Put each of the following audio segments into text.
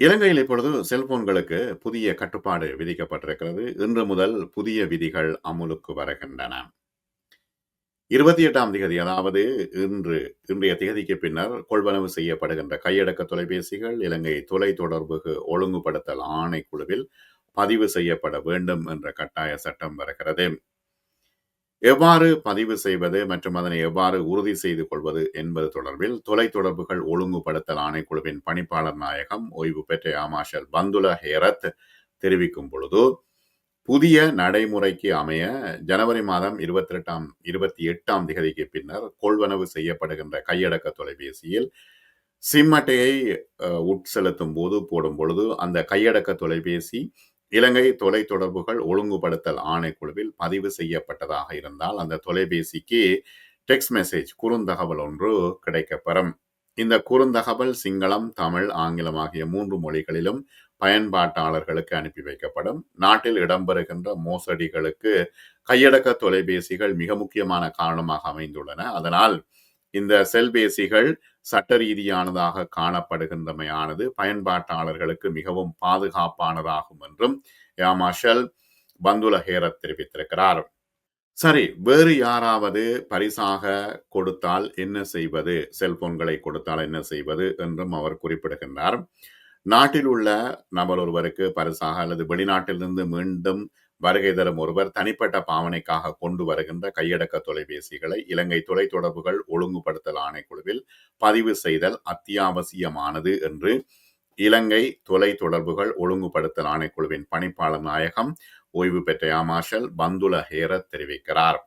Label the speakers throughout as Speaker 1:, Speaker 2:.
Speaker 1: இலங்கையில் இப்பொழுது செல்போன்களுக்கு புதிய கட்டுப்பாடு விதிக்கப்பட்டிருக்கிறது. இன்று முதல் புதிய விதிகள் அமுலுக்கு வருகின்றன. இருபத்தி எட்டாம் திகதி அதாவது இன்று இன்றைய திகதிக்கு பின்னர் கொள்வனவு செய்யப்படுகின்ற கையடக்க தொலைபேசிகள் இலங்கை தொலை தொடர்பு ஒழுங்குபடுத்தல் ஆணைக்குழுவில் பதிவு செய்யப்பட வேண்டும் என்ற கட்டாய சட்டம் வருகிறது. எவ்வாறு பதிவு செய்வது மற்றும் அதனை எவ்வாறு உறுதி செய்து கொள்வது என்பது தொடர்பில் தொலைத்தொடர்புகள் ஒழுங்குபடுத்தல் ஆணைக்குழுவின் பணிப்பாளர் நாயகம் ஓய்வு பெற்ற ஆமாஷல் பந்துல ஹேரத் தெரிவிக்கும் பொழுது புதிய நடைமுறைக்கு அமைய ஜனவரி மாதம் இருபத்தி எட்டாம் இருபத்தி எட்டாம் திகதிக்கு பின்னர் கொள்வனவு செய்யப்படுகின்ற கையடக்க தொலைபேசியில் சிம் அட்டையை உட்செலுத்தும் போது போடும் பொழுது அந்த கையடக்க தொலைபேசி இலங்கை தொலை தொடர்புகள் ஒழுங்குபடுத்தல் ஆணைக்குழுவில் பதிவு செய்யப்பட்டதாக இருந்தால் அந்த தொலைபேசிக்கு டெக்ஸ்ட் மெசேஜ் குறுந்தகவல் ஒன்று கிடைக்கப்பெறும். இந்த குறுந்தகவல் சிங்களம் தமிழ் ஆங்கிலம் ஆகிய மூன்று மொழிகளிலும் பயன்பாட்டாளர்களுக்கு அனுப்பி வைக்கப்படும். நாட்டில் இடம்பெறுகின்ற மோசடிகளுக்கு கையடக்க தொலைபேசிகள் மிக முக்கியமான காரணமாக அமைந்துள்ளன. அதனால் இந்த செல்பேசிகள் சட்ட ரீதியானதாக காணப்படுகின்றமையானது பயன்பாட்டாளர்களுக்கு மிகவும் பாதுகாப்பானதாகும் என்றும் யாமாஷல் பந்துலஹேரத் தெரிவித்திருக்கிறார். சரி வேறு யாராவது பரிசாக கொடுத்தால் என்ன செய்வது? செல்போன்களை கொடுத்தால் என்ன செய்வது? என்றும் அவர் குறிப்பிடுகின்றார். நாட்டில் உள்ள நபர் ஒருவருக்கு பரிசாக அல்லது வெளிநாட்டிலிருந்து மீண்டும் வருகை தரும் ஒருவர் தனிப்பட்ட பாவனைக்காக கொண்டு வருகின்ற கையடக்க தொலைபேசிகளை இலங்கை தொலை தொடர்புகள் ஒழுங்குபடுத்தல் ஆணைக்குழுவில் பதிவு செய்தல் அத்தியாவசியமானது என்று இலங்கை தொலை தொடர்புகள் ஒழுங்குபடுத்தல் ஆணைக்குழுவின் பணிப்பாளர் நாயகம் ஓய்வு பெற்ற யாமாஷல் பந்துல ஹேரத் தெரிவிக்கிறார்.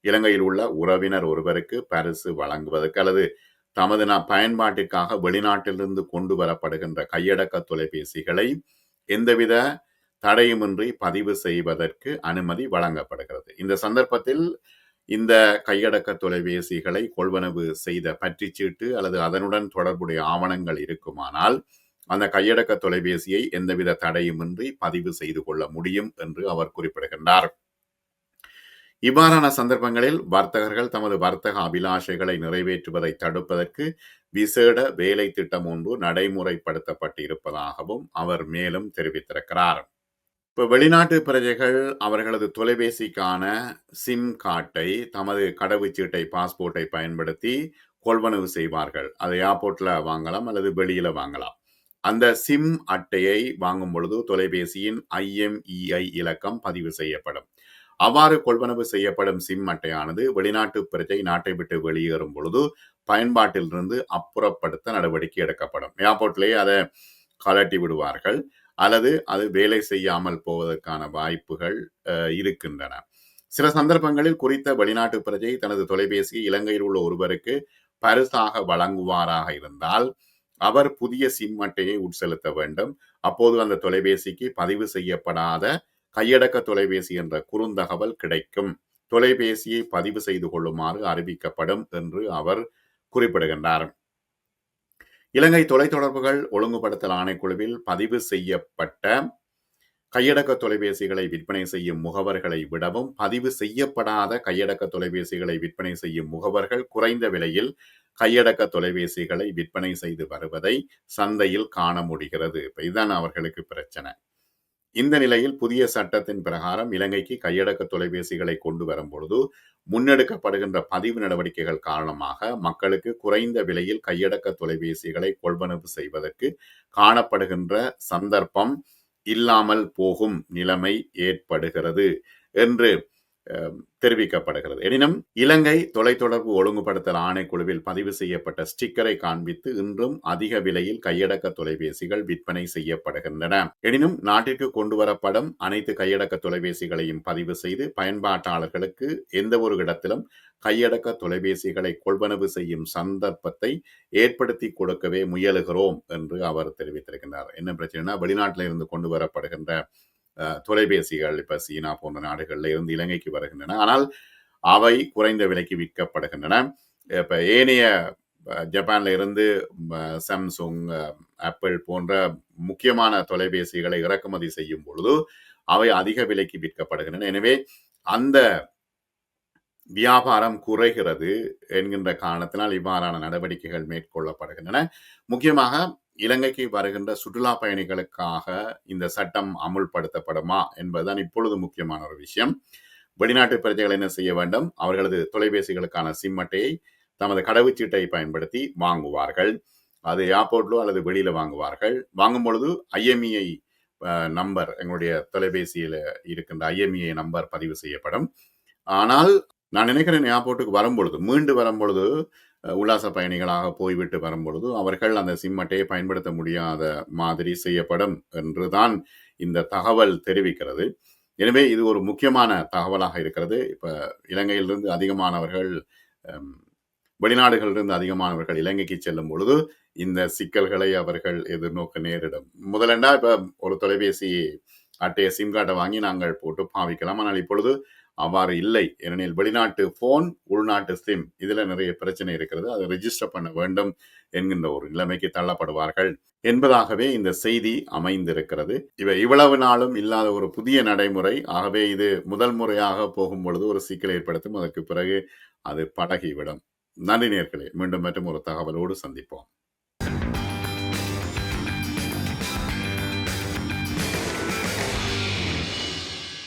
Speaker 1: இலங்கையில் உள்ள உறவினர் ஒருவருக்கு பரிசு வழங்குவதற்கு அல்லது தமது பயன்பாட்டிற்காக வெளிநாட்டிலிருந்து கொண்டு வரப்படுகின்ற கையடக்க தொலைபேசிகளை எந்தவித தடையுமின்றி பதிவு செய்வதற்கு அனுமதி வழங்கப்படுகிறது. இந்த சந்தர்ப்பத்தில் இந்த கையடக்க தொலைபேசிகளை கொள்வனவு செய்த பற்றிச்சீட்டு அல்லது அதனுடன் தொடர்புடைய ஆவணங்கள் இருக்குமானால் அந்த கையடக்க தொலைபேசியை எந்தவித தடையுமின்றி பதிவு செய்து கொள்ள முடியும் என்று அவர் குறிப்பிடுகின்றார். இவ்வாறான சந்தர்ப்பங்களில் வர்த்தகர்கள் தமது வர்த்தக அபிலாஷைகளை நிறைவேற்றுவதை தடுப்பதற்கு விசேட வேலை திட்டம் ஒன்று நடைமுறைப்படுத்தப்பட்டு இருப்பதாகவும் அவர் மேலும் தெரிவித்திருக்கிறார். இப்போ வெளிநாட்டு பிரஜைகள் அவர்களது தொலைபேசிக்கான சிம் கார்டை தமது கடவுச்சீட்டை பாஸ்போர்ட்டை பயன்படுத்தி கொள்வனவு செய்வார்கள். அதை ஏர்போர்ட்டில் வாங்கலாம் அல்லது வெளியில் வாங்கலாம். அந்த சிம் அட்டையை வாங்கும் பொழுது தொலைபேசியின் ஐஎம்இஐ இலக்கம் பதிவு செய்யப்படும். அவ்வாறு கொள்வனவு செய்யப்படும் சிம் அட்டையானது வெளிநாட்டு பிரஜை நாட்டை விட்டு வெளியேறும் பொழுது பயன்பாட்டிலிருந்து அப்புறப்படுத்த நடவடிக்கை எடுக்கப்படும். ஏர்போர்ட்லேயே அதை கலட்டி விடுவார்கள். அல்லது அது வேலை செய்யாமல் போவதற்கான வாய்ப்புகள் இருக்கின்றன. சில சந்தர்ப்பங்களில் குறித்த வெளிநாட்டு பிரஜை தனது தொலைபேசியை இலங்கையில் உள்ள ஒருவருக்கு பரிசாக வழங்குவாராக இருந்தால் அவர் புதிய சிம் அட்டையை உட்செலுத்த வேண்டும். அப்போது அந்த தொலைபேசிக்கு பதிவு செய்யப்படாத கையடக்க தொலைபேசி என்ற குறுந்தகவல் கிடைக்கும். தொலைபேசியை பதிவு செய்து கொள்ளுமாறு அறிவிக்கப்படும் என்று அவர் குறிப்பிடுகின்றார். இலங்கை தொலைத்தொடர்புகள் ஒழுங்குபடுத்தல் ஆணைக்குழுவில் பதிவு செய்யப்பட்ட கையடக்க தொலைபேசிகளை விற்பனை செய்யும் முகவர்களை விடவும் பதிவு செய்யப்படாத கையடக்க தொலைபேசிகளை விற்பனை செய்யும் முகவர்கள் குறைந்த விலையில் கையடக்க தொலைபேசிகளை விற்பனை செய்து வருவதை சந்தையில் காண முடிகிறது. இப்ப இதுதான் அவர்களுக்கு பிரச்சனை. இந்த நிலையில் புதிய சட்டத்தின் பிரகாரம் இலங்கைக்கு கையடக்க தொலைபேசிகளை கொண்டு வரும் பொழுது முன்னெடுக்கப்படுகின்ற பதிவு நடவடிக்கைகள் காரணமாக மக்களுக்கு குறைந்த விலையில் கையடக்க தொலைபேசிகளை கொள்வனவு செய்வதற்கு காணப்படுகின்ற சந்தர்ப்பம் இல்லாமல் போகும் நிலைமை ஏற்படுகிறது என்று தெரிவிக்கப்படுகிறது. எனினும் இலங்கை தொலைத்தொடர்பு ஒழுங்குபடுத்தல் ஆணைக்குழுவில் பதிவு செய்யப்பட்ட ஸ்டிக்கரை காண்பித்து இன்றும் அதிக விலையில் கையடக்க தொலைபேசிகள் விற்பனை செய்யப்படுகின்றன. எனினும் நாட்டிற்கு கொண்டு வரப்படும் அனைத்து கையடக்க தொலைபேசிகளையும் பதிவு செய்து பயன்பாட்டாளர்களுக்கு எந்த ஒரு இடத்திலும் கையடக்க தொலைபேசிகளை கொள்வனவு செய்யும் சந்தர்ப்பத்தை ஏற்படுத்தி கொடுக்கவே முயலுகிறோம் என்று அவர் தெரிவித்திருக்கிறார் என்ன பிரச்சனைனா வெளிநாட்டில் இருந்து கொண்டு வரப்படுகின்ற தொலைபேசிகள் இப்போ சீனா போன்ற நாடுகளில் இருந்து இலங்கைக்கு வருகின்றன. ஆனால் அவை குறைந்த விலைக்கு விற்கப்படுகின்றன. இப்போ ஏனைய ஜப்பான்ல இருந்து சாம்சுங் ஆப்பிள் போன்ற முக்கியமான தொலைபேசிகளை இறக்குமதி செய்யும் பொழுது அவை அதிக விலைக்கு விற்கப்படுகின்றன. எனவே அந்த வியாபாரம் குறைகிறது என்கின்ற காரணத்தினால் இவ்வாறான நடவடிக்கைகள் மேற்கொள்ளப்படுகின்றன. முக்கியமாக இலங்கைக்கு வருகின்ற சுற்றுலா பயணிகளுக்காக இந்த சட்டம் அமுல்படுத்தப்படுமா என்பதுதான் இப்பொழுது முக்கியமான ஒரு விஷயம். வெளிநாட்டு பிரஜைகள் என்ன செய்ய வேண்டும்? அவர்களது தொலைபேசிகளுக்கான சிம் அட்டையை தமது கடவுச்சீட்டை பயன்படுத்தி வாங்குவார்கள். அது ஏர்போர்ட்லோ அல்லது வெளியில வாங்குவார்கள். வாங்கும் பொழுது ஐஎம்இஐ நம்பர் எங்களுடைய தொலைபேசியில் இருக்கின்ற ஐஎம்இஐ நம்பர் பதிவு செய்யப்படும். ஆனால் நான் நினைக்கிறேன் ஏர்போர்ட்டுக்கு வரும்பொழுது மீண்டு வரும்பொழுது பொழுது உல்லாச பயணிகளாக போய்விட்டு வரும்பொழுது அவர்கள் அந்த சிம் அட்டையை பயன்படுத்த முடியாத மாதிரி செய்யப்படும் என்றுதான் இந்த தகவல் தெரிவிக்கிறது. எனவே இது ஒரு முக்கியமான தகவலாக இருக்கிறது. இப்போ இலங்கையிலிருந்து அதிகமானவர்கள் வெளிநாடுகளிலிருந்து அதிகமானவர்கள் இலங்கைக்கு செல்லும் பொழுது இந்த சிக்கல்களை அவர்கள் எதிர்நோக்க நேரிடும். முதலண்டா இப்போ ஒரு தொலைபேசி அட்டையை சிம் கார்டை வாங்கி நாங்கள் போட்டு பாவிக்கலாம். ஆனால் இப்பொழுது அவ்வாறு இல்லை. ஏனெனில் வெளிநாட்டு போன் உள்நாட்டு சிம் இதில் நிறைய பிரச்சனை இருக்கிறது. அதை ரெஜிஸ்டர் பண்ண வேண்டும் என்கின்ற ஒரு நிலைமைக்கு தள்ளப்படுவார்கள் என்பதாகவே இந்த செய்தி அமைந்திருக்கிறது. இவை இவ்வளவு நாளும் இல்லாத ஒரு புதிய நடைமுறை. ஆகவே இது முதல் முறையாக போகும் பொழுது ஒரு சிக்கல் ஏற்படுத்தும். அதற்கு பிறகு அது பழகிவிடும் நன்றி நேர்களே. மீண்டும் மற்றும் ஒரு தகவலோடு சந்திப்போம்.